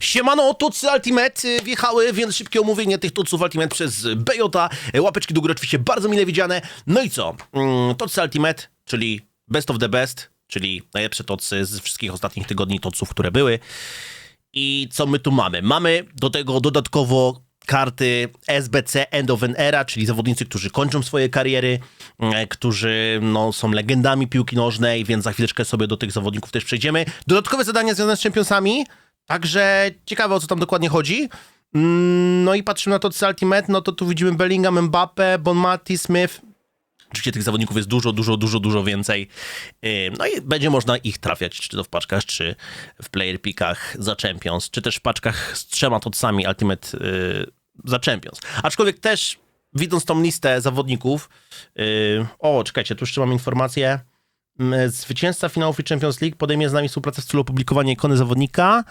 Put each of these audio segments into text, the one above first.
Siemano, tucy Ultimate y, wjechały, więc szybkie omówienie tych tuców Ultimate przez BJ. Łapeczki do góry oczywiście bardzo mile widziane. No i co? Mm, Tucy Ultimate, czyli best of the best, czyli najlepsze tocy z wszystkich ostatnich tygodni toców, które były. I co my tu mamy? Mamy do tego dodatkowo karty SBC End of an Era, czyli zawodnicy, którzy kończą swoje kariery, e, którzy no, są legendami piłki nożnej, więc za chwileczkę sobie do tych zawodników też przejdziemy. Dodatkowe zadania związane z Championsami, także ciekawe o co tam dokładnie chodzi. Mm, No i patrzymy na to, co Ultimate, no to tu widzimy Bellingham, Mbappe, Bonmati, Smith, Oczywiście tych zawodników jest dużo, dużo, dużo, dużo więcej. No i będzie można ich trafiać, czy to w paczkach, czy w player pickach za Champions, czy też w paczkach z trzema tocami Ultimate yy, za Champions. Aczkolwiek też, widząc tą listę zawodników, yy, o, czekajcie, tu jeszcze mam informację. Zwycięzca finałów i Champions League podejmie z nami współpracę w celu opublikowania ikony zawodnika.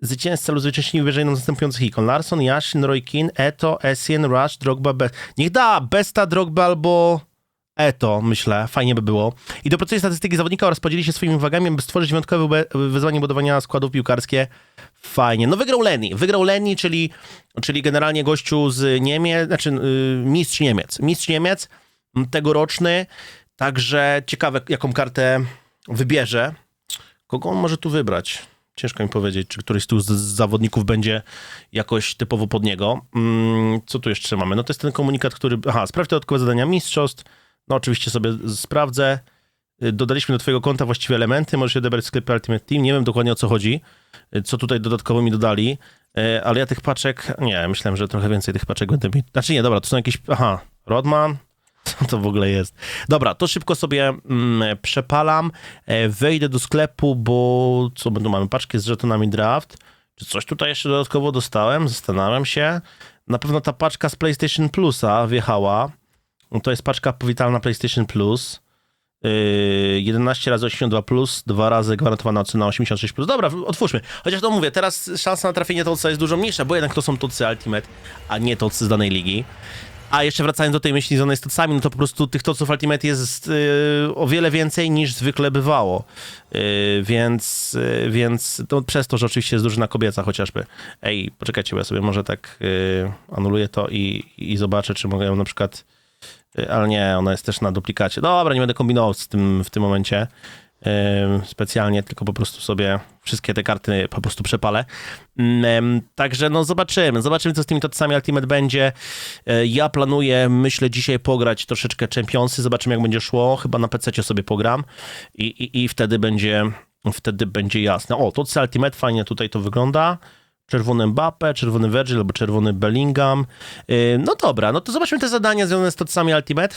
Zwycięzca lub zwyciężczyni wybierze jedną z następujących ikon. Larson, Yashin, Roy Keane, Eto, Essien, Rush, Drogba, Be Niech da Besta, Drogba albo Eto, myślę. Fajnie by było. I dopracuje statystyki zawodnika oraz podzieli się swoimi uwagami, by stworzyć wyjątkowe wyzwanie budowania składów piłkarskie. Fajnie. No wygrał Lenny. Wygrał Lenny, czyli, czyli generalnie gościu z Niemiec, znaczy yy, mistrz Niemiec. Mistrz Niemiec, tegoroczny. Także ciekawe, jaką kartę wybierze. Kogo on może tu wybrać? Ciężko mi powiedzieć, czy któryś z, z zawodników będzie jakoś typowo pod niego. Mm, co tu jeszcze mamy? No to jest ten komunikat, który... Aha, sprawdź dodatkowe zadania mistrzostw. No oczywiście sobie sprawdzę. Y, Dodaliśmy do twojego konta właściwe elementy. Możesz je odebrać w sklepie Ultimate Team. Nie wiem dokładnie o co chodzi, y, co tutaj dodatkowo mi dodali, y, ale ja tych paczek... Nie, myślałem, że trochę więcej tych paczek będę. Znaczy nie, dobra, to są jakieś... Aha, Rodman, co to w ogóle jest? Dobra, to szybko sobie mm, przepalam, e, wejdę do sklepu, bo co tu mamy? Paczki z żetonami draft. Czy coś tutaj jeszcze dodatkowo dostałem? Zastanawiam się. Na pewno ta paczka z PlayStation Plusa wjechała. No To jest paczka powitalna PlayStation Plus. Yy, 11 razy 82 plus, dwa razy gwarantowana ocena 86 plus. Dobra, otwórzmy. Chociaż to mówię, teraz szansa na trafienie toca jest dużo mniejsza, bo jednak to są tocy Ultimate, a nie tocy z danej ligi. A jeszcze wracając do tej myśli związanej z tocami, no to po prostu tych toców Ultimate jest yy, o wiele więcej niż zwykle bywało. Yy, więc, yy, więc to przez to, że oczywiście jest drużyna kobieca chociażby. Ej, poczekajcie, bo ja sobie może tak yy, anuluję to i, i zobaczę, czy mogę ją na przykład... Yy, ale nie, ona jest też na duplikacie. Dobra, nie będę kombinował z tym w tym momencie specjalnie, tylko po prostu sobie wszystkie te karty po prostu przepalę. Także no zobaczymy, zobaczymy co z tymi tocami Ultimate będzie. Yy, Ja planuję, myślę dzisiaj pograć troszeczkę Championsy, zobaczymy jak będzie szło, chyba na PC sobie pogram i, i, i wtedy będzie wtedy będzie jasne. O, tocy Ultimate, fajnie tutaj to wygląda. Czerwony Mbappe, czerwony Virgil albo czerwony Bellingham. Yy, No dobra, no to zobaczmy te zadania związane z tocami Ultimate.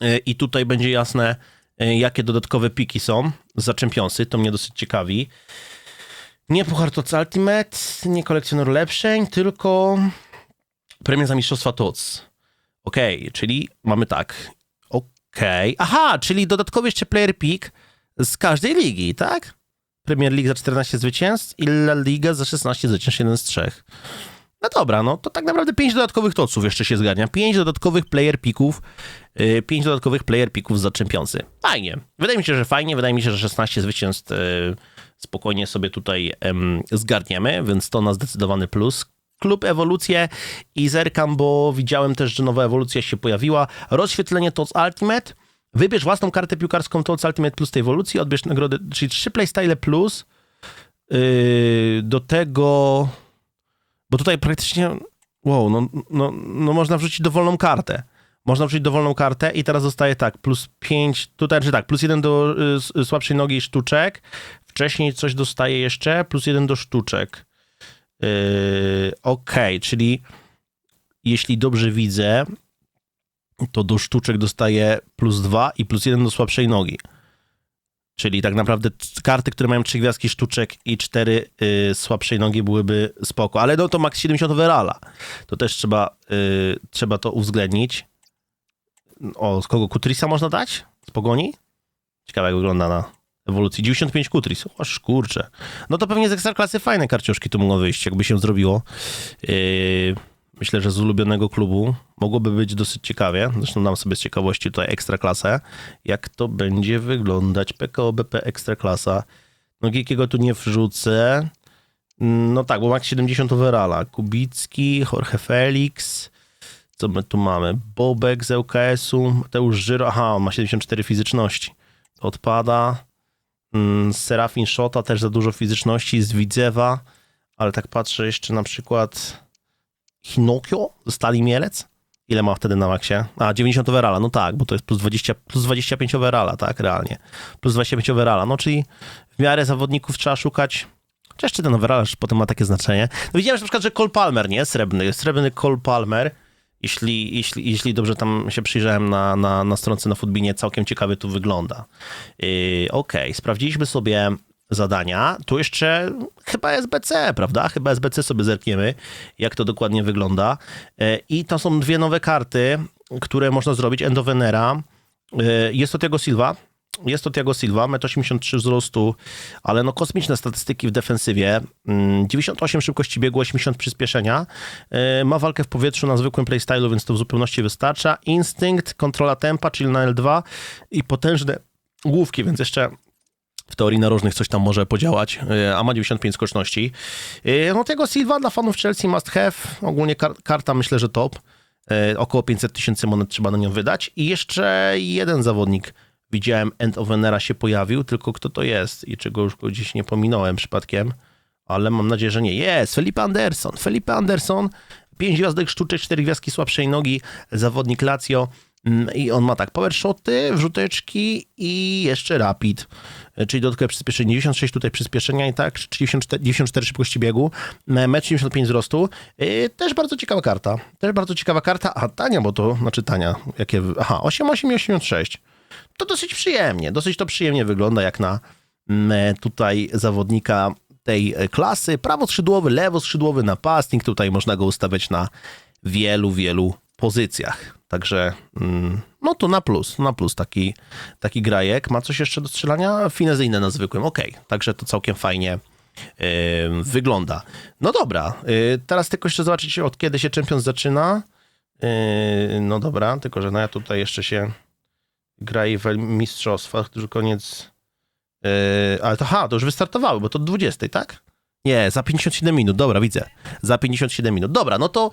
Yy, I tutaj będzie jasne, jakie dodatkowe piki są za Championsy. To mnie dosyć ciekawi. Nie Puchar Tots Ultimate, nie kolekcjoner ulepszeń, tylko premia za mistrzostwa Tots. Okej, czyli mamy tak. Okej. Aha, czyli dodatkowy jeszcze player pick z każdej ligi, tak? Premier League za 14 zwycięstw i La Liga za 16 zwycięstw, jeden z trzech. No dobra, no to tak naprawdę 5 dodatkowych toców jeszcze się zgarnia. 5 dodatkowych player picków, 5 dodatkowych player picków za czempionsy. Fajnie. Wydaje mi się, że fajnie. Wydaje mi się, że 16 zwycięstw y, spokojnie sobie tutaj em, zgarniemy, więc to na zdecydowany plus. Klub ewolucję i zerkam, bo widziałem też, że nowa ewolucja się pojawiła. Rozświetlenie TOTS Ultimate. Wybierz własną kartę piłkarską TOTS Ultimate plus tej ewolucji, odbierz nagrodę, czyli 3 playstyle plus. Yy, do tego, bo tutaj praktycznie, wow, no, no, no można wrzucić dowolną kartę. Można wrzucić dowolną kartę i teraz zostaje tak, plus 5, tutaj, czy tak, plus 1 do y, s- słabszej nogi i sztuczek. Wcześniej coś dostaje jeszcze, plus 1 do sztuczek. Yy, Okej, czyli jeśli dobrze widzę, to do sztuczek dostaje plus 2 i plus 1 do słabszej nogi. Czyli tak naprawdę karty, które mają 3 gwiazdki sztuczek i 4 y, słabszej nogi byłyby spoko. Ale no to max 70 overalla. To też trzeba, y, trzeba to uwzględnić. O, z kogo Kutrisa można dać? Z Pogoni? Ciekawe jak wygląda na ewolucji. 95 Kutris. Oż kurczę. No to pewnie z ekstraklasy fajne karcioszki tu mogą wyjść, jakby się zrobiło. Yy, myślę, że z ulubionego klubu mogłoby być dosyć ciekawie. Zresztą dam sobie z ciekawości tutaj ekstraklasę. Jak to będzie wyglądać? PKO BP ekstraklasa. No jakiego tu nie wrzucę. No tak, bo ma 70 overalla. Kubicki, Jorge Felix. Co my tu mamy? Bobek z ŁKS-u, Mateusz Żyro. Aha, on ma 74 fizyczności. Odpada. Mm, Serafin Szota też za dużo fizyczności z Widzewa. Ale tak patrzę jeszcze na przykład Hinokio ze Stali Mielec. Ile ma wtedy na maksie? A, 90 overalla, no tak, bo to jest plus, 20, plus 25 overalla, tak, realnie. Plus 25 overalla, no czyli w miarę zawodników trzeba szukać. Chociaż czy ten overall potem ma takie znaczenie. No widziałem że na przykład, że Cole Palmer, nie? Srebrny, srebrny Cole Palmer. Jeśli, jeśli, jeśli dobrze tam się przyjrzałem na, na, na stronce na Footbinie, całkiem ciekawie tu wygląda. Yy, sprawdziliśmy sobie zadania. Tu jeszcze chyba SBC, prawda? Chyba SBC sobie zerkniemy, jak to dokładnie wygląda. Yy, I to są dwie nowe karty, które można zrobić. Endovenera. Yy, Jest to Tiago Silva. Jest to Tiago Silva, 1,83 m wzrostu, ale no kosmiczne statystyki w defensywie. Mm, 98 szybkości biegu, 80 przyspieszenia. Yy, Ma walkę w powietrzu na zwykłym playstylu, więc to w zupełności wystarcza. Instynkt, kontrola tempa, czyli na L2 i potężne główki, więc jeszcze w teorii narożnych coś tam może podziałać, yy, a ma 95 skoczności. Yy, No tego Silva dla fanów Chelsea must have. Ogólnie kar- karta myślę, że top. Około 500 tysięcy monet trzeba na nią wydać. I jeszcze jeden zawodnik widziałem End of Venera się pojawił, tylko kto to jest i czego już go gdzieś nie pominąłem przypadkiem, ale mam nadzieję, że nie. Jest, Felipe Anderson. Felipe Anderson, 5 gwiazdek sztuczek, 4 gwiazdki słabszej nogi, zawodnik Lazio. Mm, i on ma tak power shoty, wrzuteczki i jeszcze rapid, czyli dodatkowe przyspieszenie, 96 tutaj przyspieszenia i tak, 94, 94 szybkości biegu, 1,75 m wzrostu, Yy, też bardzo ciekawa karta, też bardzo ciekawa karta, a tania, bo to, znaczy tania, jakie, aha, 8,8 i 86 to dosyć przyjemnie, dosyć to przyjemnie wygląda jak na mm, tutaj zawodnika tej e, klasy. Prawoskrzydłowy, lewoskrzydłowy napastnik, tutaj można go ustawiać na wielu, wielu pozycjach. Także mm, no to na plus, na plus taki, taki grajek. Ma coś jeszcze do strzelania? Finezyjne na zwykłym, okej. Także to całkiem fajnie yy, wygląda. No dobra, yy, teraz tylko jeszcze zobaczyć od kiedy się Champions zaczyna. Yy, no dobra, tylko że no ja tutaj jeszcze się gra i w mistrzostwach, już koniec. Yy, ale to ha, to już wystartowały, bo to do 20, tak? Nie, za 57 minut, dobra, widzę. Za 57 minut. Dobra, no to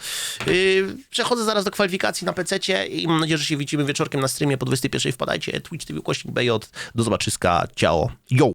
yy, przechodzę zaraz do kwalifikacji na PC i mam nadzieję, że się widzimy wieczorkiem na streamie po 21. Wpadajcie, Twitch TV, Kośnik BJ. Do zobaczyska, ciao, yo!